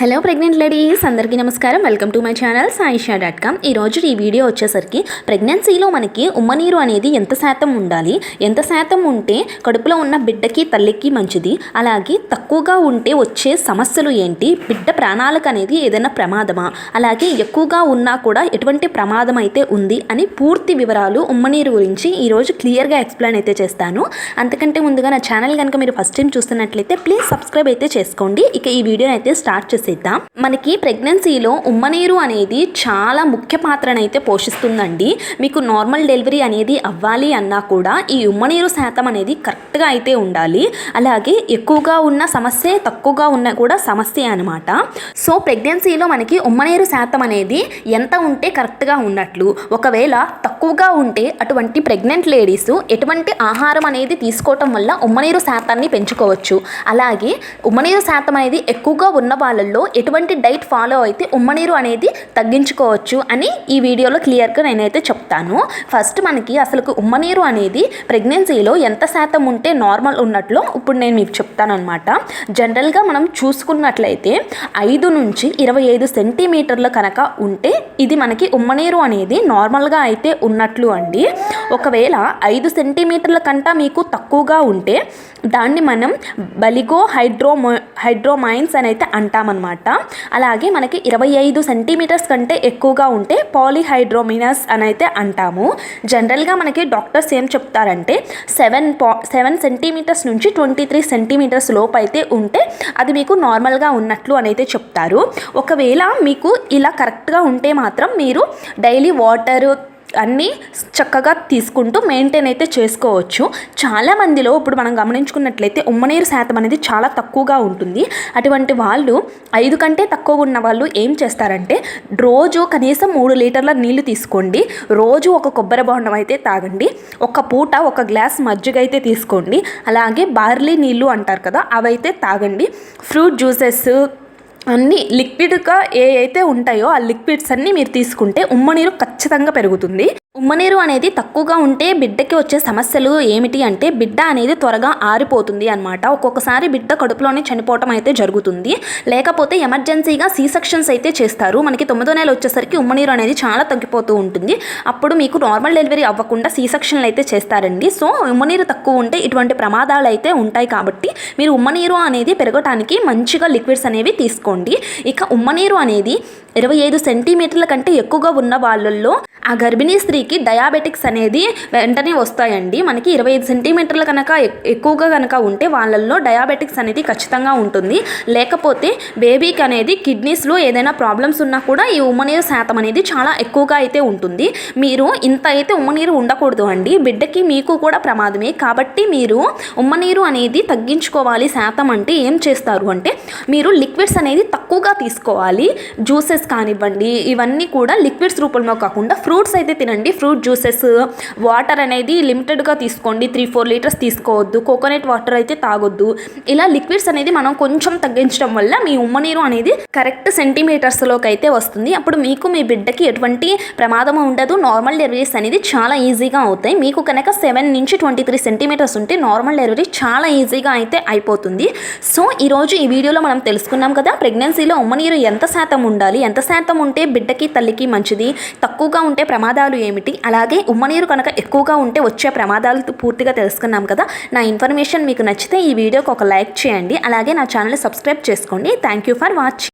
Hello pregnant ladies అందరికీ నమస్కారం. Welcome to my channel Saisha dot com ఈరోజు ఈ వీడియో వచ్చేసరికి ప్రెగ్నెన్సీలో మనకి ఉమ్మనీరు అనేది ఎంత శాతం ఉండాలి? ఎంత శాతం ఉంటే కడుపులో ఉన్న బిడ్డకి తల్లికి మంచిది? అలాగే తక్కువగా ఉంటే వచ్చే సమస్యలు ఏంటి? బిడ్డ ప్రాణాలకు అనేది ఏదైనా ప్రమాదమా? అలాగే ఎక్కువగా ఉన్నా కూడా ఎటువంటి ప్రమాదం అయితే ఉంది అని పూర్తి వివరాలు ఉమ్మనీరు గురించి ఈరోజు క్లియర్గా ఎక్స్ప్లెయిన్ అయితే చేస్తాను. అంతకంటే ముందుగా నా ఛానల్ కనుక మీరు ఫస్ట్ టైం చూస్తున్నట్లయితే ప్లీజ్ సబ్స్క్రైబ్ అయితే చేసుకోండి. ఇక ఈ వీడియోని అయితే స్టార్ట్ చేసేద్దాం. మనకి ప్రెగ్నెన్సీలో ఉమ్మనీరు అనేది చాలా ముఖ్య పాత్రనైతే పోషిస్తుందండి. మీకు నార్మల్ డెలివరీ అనేది అవ్వాలి అన్నా కూడా ఈ ఉమ్మనీరు శాతం అనేది కరెక్ట్గా అయితే ఉండాలి. అలాగే ఎక్కువగా ఉన్న సమస్య తక్కువగా ఉన్న కూడా సమస్య అనమాట సో ప్రెగ్నెన్సీలో మనకి ఉమ్మనీరు శాతం అనేది ఎంత ఉంటే కరెక్ట్గా ఉన్నట్లు ఒకవేళ తక్కువగా ఉంటే అటువంటి ప్రెగ్నెంట్ లేడీస్ ఎటువంటి ఆహారం అనేది తీసుకోవటం వల్ల ఉమ్మనీరు శాతాన్ని పెంచుకోవచ్చు. అలాగే ఉమ్మనీరు శాతం అనేది ఎక్కువగా ఉన్న వాళ్ళల్లో ఎటువంటి డైట్ ఫాలో అయితే ఉమ్మనీరు అనేది తగ్గించుకోవచ్చు అని ఈ వీడియోలో క్లియర్గా నేనైతే చెప్తాను. ఫస్ట్ మనకి అసలు ఉమ్మనీరు అనేది ప్రెగ్నెన్సీలో ఎంత శాతం ఉంటే నార్మల్ ఉన్నట్లు ఇప్పుడు నేను మీకు చెప్తాను అనమాట జనరల్గా మనం చూసుకున్నట్లయితే ఐదు నుంచి ఇరవై ఐదు సెంటీమీటర్ల కనుక ఉంటే ఇది మనకి ఉమ్మనీరు అనేది నార్మల్గా అయితే ఉన్నట్లు అండి. ఒకవేళ ఐదు సెంటీమీటర్ల కంట మీకు తక్కువగా ఉంటే దాన్ని మనం బలిగో హైడ్రోమో హైడ్రోమైన్స్ అని అయితే అంటామన్నమాట. అలాగే మనకి ఇరవై ఐదు సెంటీమీటర్స్ కంటే ఎక్కువగా ఉంటే పాలిహైడ్రోమినస్ అని అయితే అంటాము. జనరల్గా మనకి డాక్టర్స్ ఏం చెప్తారంటే సెవెన్ పా సెవెన్ సెంటీమీటర్స్ నుంచి ట్వంటీ త్రీ సెంటీమీటర్స్ లోపు అయితే ఉంటే అది మీకు నార్మల్గా ఉన్నట్లు అని అయితే చెప్తారు. ఒకవేళ మీకు ఇలా కరెక్ట్గా ఉంటే మాత్రం మీరు డైలీ వాటర్ అన్నీ చక్కగా తీసుకుంటూ మెయింటైన్ అయితే చేసుకోవచ్చు. చాలా మందిలో ఇప్పుడు మనం గమనించుకున్నట్లయితే ఉమ్మనీరు శాతం అనేది చాలా తక్కువగా ఉంటుంది. అటువంటి వాళ్ళు ఐదు కంటే తక్కువ ఉన్న వాళ్ళు ఏం చేస్తారంటే రోజు కనీసం మూడు లీటర్ల నీళ్ళు తీసుకోండి. రోజు ఒక కొబ్బరి బోండం అయితే తాగండి. ఒక పూట ఒక గ్లాస్ మజ్జిగ అయితే తీసుకోండి. అలాగే బార్లీ నీళ్ళు అంటారు కదా అవైతే తాగండి. ఫ్రూట్ జ్యూసెస్ అన్ని లిక్విడ్గా ఏ అయితే ఉంటాయో ఆ లిక్విడ్స్ అన్నీ మీరు తీసుకుంటే ఉమ్మనీరు ఖచ్చితంగా పెరుగుతుంది. ఉమ్మనీరు అనేది తక్కువగా ఉంటే బిడ్డకి వచ్చే సమస్యలు ఏమిటి అంటే బిడ్డ అనేది త్వరగా ఆరిపోతుంది అనమాట ఒక్కొక్కసారి బిడ్డ కడుపులోనే చనిపోవటం అయితే జరుగుతుంది. లేకపోతే ఎమర్జెన్సీగా సీ సెక్షన్స్ అయితే చేస్తారు. మనకి తొమ్మిదో నెల వచ్చేసరికి ఉమ్మనీరు అనేది చాలా తగ్గిపోతూ ఉంటుంది. అప్పుడు మీకు నార్మల్ డెలివరీ అవ్వకుండా సీ సెక్షన్లు అయితే చేస్తారండి. సో ఉమ్మనీరు తక్కువ ఉంటే ఇటువంటి ప్రమాదాలు అయితే ఉంటాయి కాబట్టి మీరు ఉమ్మనీరు అనేది పెరగటానికి మంచిగా లిక్విడ్స్ అనేవి తీసుకోండి. ఇక ఉమ్మనీరు అనేది ఇరవై ఐదు సెంటీమీటర్ల కంటే ఎక్కువగా ఉన్న వాళ్ళల్లో ఆ గర్భిణీ స్త్రీకి డయాబెటిక్స్ అనేది వెంటనే వస్తాయండి. మనకి ఇరవై ఐదు సెంటీమీటర్ల కనుక ఎక్కువగా కనుక ఉంటే వాళ్ళల్లో డయాబెటిక్స్ అనేది ఖచ్చితంగా ఉంటుంది. లేకపోతే బేబీకి అనేది కిడ్నీస్లో ఏదైనా ప్రాబ్లమ్స్ ఉన్నా కూడా ఈ ఉమ్మనీరు శాతం అనేది చాలా ఎక్కువగా అయితే ఉంటుంది. మీరు ఇంత అయితే ఉమ్మనీరు ఉండకూడదు అండి. బిడ్డకి మీకు కూడా ప్రమాదమే. కాబట్టి మీరు ఉమ్మనీరు అనేది తగ్గించుకోవాలి శాతం అంటే ఏం చేస్తారు అంటే మీరు లిక్విడ్స్ అనేది తక్కువగా తీసుకోవాలి. జ్యూసెస్ కానివ్వండి ఇవన్నీ కూడా లిక్విడ్స్ రూపంలో కాకుండా ఫ్రూట్స్ అయితే తినండి. ఫ్రూట్ జ్యూసెస్ వాటర్ అనేది లిమిటెడ్గా తీసుకోండి. త్రీ ఫోర్ లీటర్స్ తీసుకోవద్దు. కోకోనట్ వాటర్ అయితే తాగొద్దు. ఇలా లిక్విడ్స్ అనేది మనం కొంచెం తగ్గించడం వల్ల మీ ఉమ్మనీరు అనేది కరెక్ట్ సెంటీమీటర్స్లోకి అయితే వస్తుంది. అప్పుడు మీకు మీ బిడ్డకి ఎటువంటి ప్రమాదం ఉండదు. నార్మల్ డెలివరీస్ అనేది చాలా ఈజీగా అవుతాయి. మీకు కనుక సెవెన్ నుంచి ట్వంటీ త్రీ సెంటీమీటర్స్ ఉంటే నార్మల్ డెలివరీ చాలా ఈజీగా అయితే అయిపోతుంది. సో ఈరోజు ఈ వీడియోలో మనం తెలుసుకున్నాం కదా ప్రెగ్నెన్సీలో ఉమ్మనీరు ఎంత శాతం ఉండాలి? ఎంత శాతం ఉంటే బిడ్డకి తల్లికి మంచిది? తక్కువగా ఉంటే ప్రమాదాలు ఏమిటి? అలాగే ఉమ్మనీరు కనుక ఎక్కువగా ఉంటే వచ్చే ప్రమాదాలు పూర్తిగా తెలుసుకున్నాం కదా. నా ఇన్ఫర్మేషన్ మీకు నచ్చితే ఈ వీడియోకి ఒక లైక్ చేయండి. అలాగే నా ఛానల్ సబ్స్క్రైబ్ చేసుకోండి. Thank you for watching